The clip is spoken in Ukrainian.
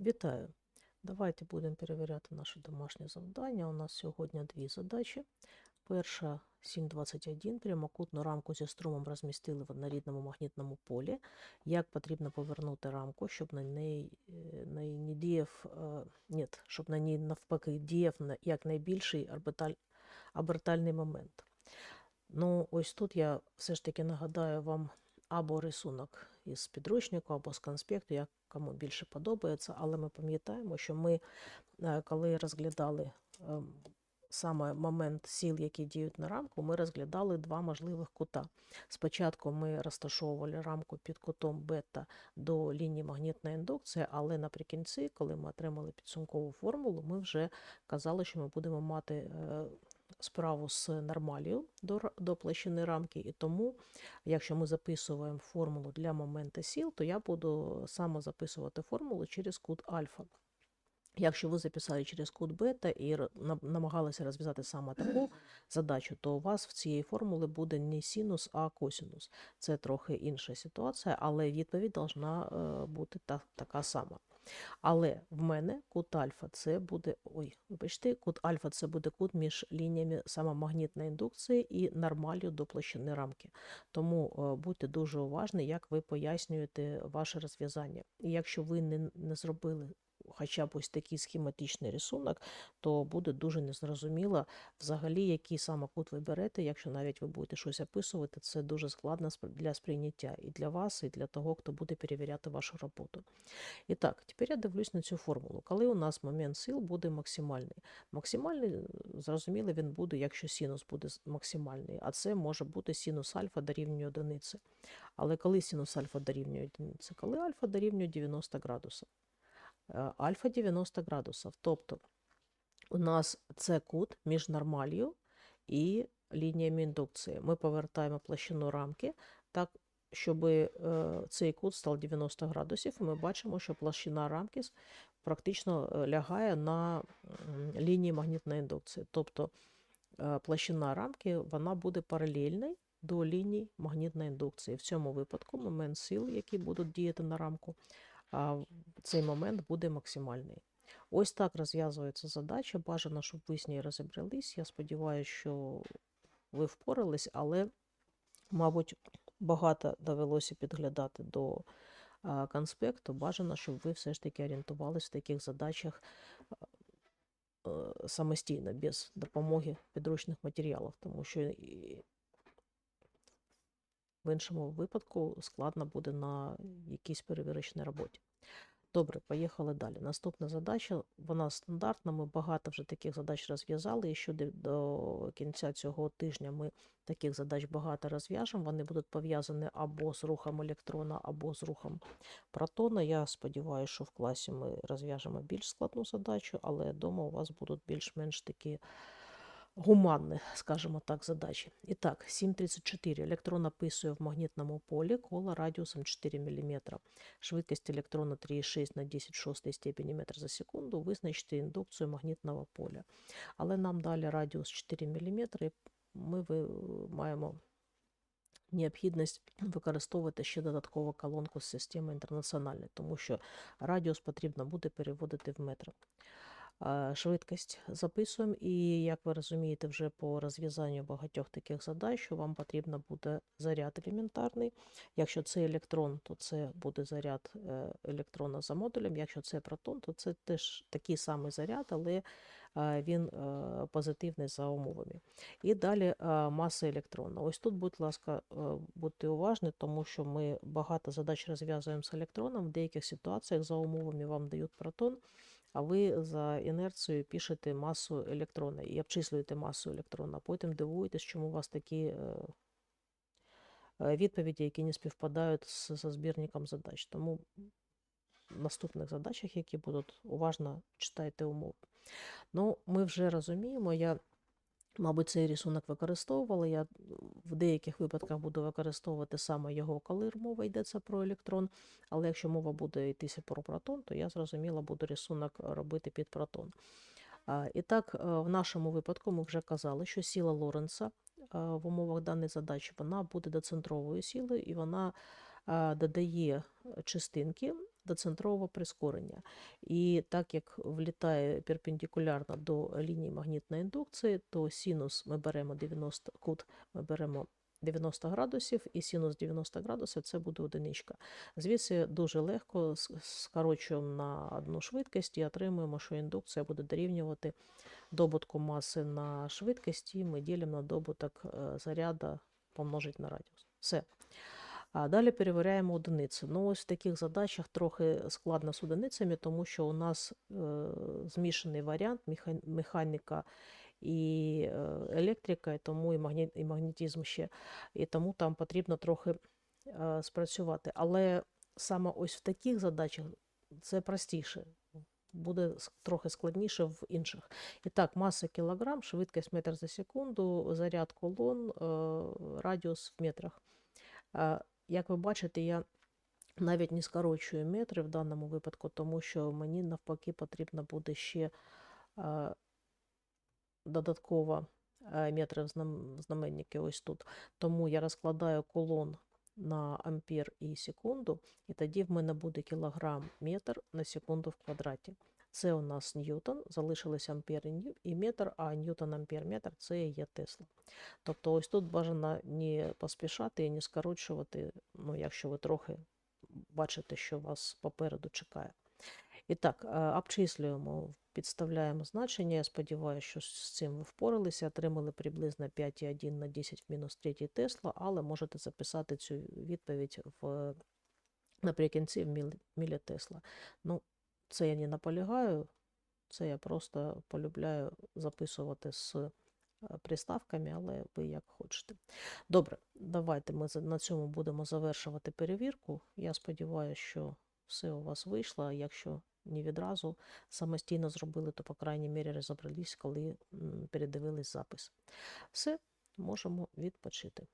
Вітаю! Давайте будемо перевіряти наше домашнє завдання. У нас сьогодні дві задачі. Перша 7.21. Прямокутну рамку зі струмом розмістили в однорідному магнітному полі. Як потрібно повернути рамку, щоб на неї е, на ній не діяв, е, ні, щоб на ній навпаки діяв на- як найбільший орбіталь, обертальний момент. Ну, ось тут я все ж таки нагадаю вам або рисунок із підручнику, або з конспекту, як кому більше подобається. Але ми пам'ятаємо, що ми, е, коли розглядали ем, саме момент сіл, які діють на рамку, ми розглядали два можливих кута. Спочатку ми розташовували рамку під кутом бета до лінії магнітної індукції, але наприкінці, коли ми отримали підсумкову формулу, ми вже казали, що ми будемо мати е, справу з нормалію до, до площини рамки, і тому, якщо ми записуємо формулу для моменту сіл, то я буду саме записувати формулу через кут альфа. Якщо ви записали через кут бета і намагалися розв'язати саме таку задачу, то у вас в цієї формули буде не синус, а косинус. Це трохи інша ситуація, але відповідь повинна е, бути та, така сама. Але в мене кут альфа це буде. Ой, вибачте, кут альфа це буде кут між лініями самомагнітної індукції і нормалью до площини рамки. Тому е, будьте дуже уважні, як ви пояснюєте ваше розв'язання. І якщо ви не, не зробили хоча б ось такий схематичний рисунок, то буде дуже незрозуміло взагалі, який саме кут ви берете, якщо навіть ви будете щось описувати, це дуже складно для сприйняття і для вас, і для того, хто буде перевіряти вашу роботу. І так, тепер я дивлюсь на цю формулу. Коли у нас момент сил буде максимальний. Максимальний, зрозуміло, він буде, якщо синус буде максимальний, а це може бути синус альфа дорівнює одиниці. Але коли синус альфа дорівнює одиниці? Коли альфа дорівнює 90 градусів. Е, Альфа 90 градусів. Тобто у нас це кут між нормалью і лініями індукції. Ми повертаємо площину рамки так, щоб е, цей кут став 90 градусів, і ми бачимо, що площина рамки практично е, лягає на лінії магнітної індукції. Тобто площина рамки вона буде паралельною до ліній магнітної індукції. В цьому випадку момент сил, які будуть діяти на рамку, цей момент буде максимальний. Ось так розв'язується задача. Бажано, щоб ви з нею розібрались. Я сподіваюся, що ви впорались, але, мабуть, багато довелося підглядати до конспекту. Бажано, щоб ви все ж таки орієнтувалися в таких задачах самостійно, без допомоги підручних матеріалів, тому що в іншому випадку складно буде на якійсь перевірочній роботі. Добре, поїхали далі. Наступна задача, вона стандартна. Ми багато вже таких задач розв'язали. І що до- кінця цього тижня ми таких задач багато розв'яжемо. Вони будуть пов'язані або з рухом електрона, або з рухом протона. Я сподіваюся, що в класі ми розв'яжемо більш складну задачу, але вдома у вас будуть більш-менш такі гуманні, скажімо так, задачі. І так, 7.34. Електрон описує в магнітному полі коло радіусом 4 мм. Швидкість електрона 3,6 на 10 шостої степені метр за секунду. Визначити індукцію магнітного поля. Але нам далі радіус 4 мм, і ми маємо необхідність використовувати ще додаткову колонку з системи інтернаціональної, тому що радіус потрібно буде переводити в метри. Швидкість записуємо, і як ви розумієте, вже по розв'язанню багатьох таких задач, що вам потрібно буде заряд елементарний. Якщо це електрон, то це буде заряд е, електрона за модулем. Якщо це протон, то це теж такий самий заряд, але е, він е, позитивний за умовами. І далі маса електрона. Ось тут, будь ласка, будьте уважні, тому що ми багато задач розв'язуємо з електроном. В деяких ситуаціях за умовами вам дають протон, а ви за інерцією пишете масу електрона і обчислюєте масу електрона. Потім дивуєтесь, чому у вас такі е, е, відповіді, які не співпадають з, за збірником задач. Тому в наступних задачах, які будуть, уважно читайте умови. Ну, ми вже розуміємо, я, мабуть, цей рисунок використовувала. Я в деяких випадках буду використовувати саме його, коли мова йдеться про електрон. Але якщо мова буде йтися про протон, то я зрозуміло буду рисунок робити під протон. І так, е, в нашому випадку ми вже казали, що сила Лоренца е, в умовах даної задачі вона буде доцентровою силою і вона е, додає частинки доцентрового прискорення. І так як влітає перпендикулярно до лінії магнітної індукції, то синус ми беремо 90, кут ми беремо 90 градусів, і синус 90 градусів це буде одиничка. Звідси дуже легко скорочуємо на одну швидкість і отримуємо, що індукція буде дорівнювати добутку маси на швидкість, і ми ділимо на добуток е, заряда помножить на радіус. Все. А далі перевіряємо одиниці. Ну, ось в таких задачах трохи складно з одиницями, тому що у нас е, змішаний варіант механіка і е, електрика, і тому і, магні, і магнетизм ще. І тому там потрібно трохи е, спрацювати. Але саме ось в таких задачах це простіше. Буде трохи складніше в інших. І так, маса кілограм, швидкість метр за секунду, заряд колон, е, радіус в метрах. Як ви бачите, я навіть не скорочую метри в даному випадку, тому що мені навпаки потрібно буде ще е, додатково е, метри в знаменники ось тут. Тому я розкладаю колон на ампер і секунду, і тоді в мене буде кілограм метр на секунду в квадраті. Це у нас ньютон, залишились ампер і метр, а ньютон ампер метр це є Тесла. Тобто ось тут бажано не поспішати і не скорочувати, ну, якщо ви трохи бачите, що вас попереду чекає. І так, е, обчислюємо, підставляємо значення. Я сподіваюся, що з цим ви впоралися, отримали приблизно 5,1 на 10 в мінус 3 Тесла, але можете записати цю відповідь в, наприкінці в мілі Тесла. Ну, це я не наполягаю, це я просто полюбляю записувати з е, приставками, але ви як хочете. Добре, давайте ми на цьому будемо завершувати перевірку. Я сподіваюся, що все у вас вийшло. Якщо не відразу самостійно зробили, то, по крайній мірі, розібрались, коли передивились запис. Все, можемо відпочити.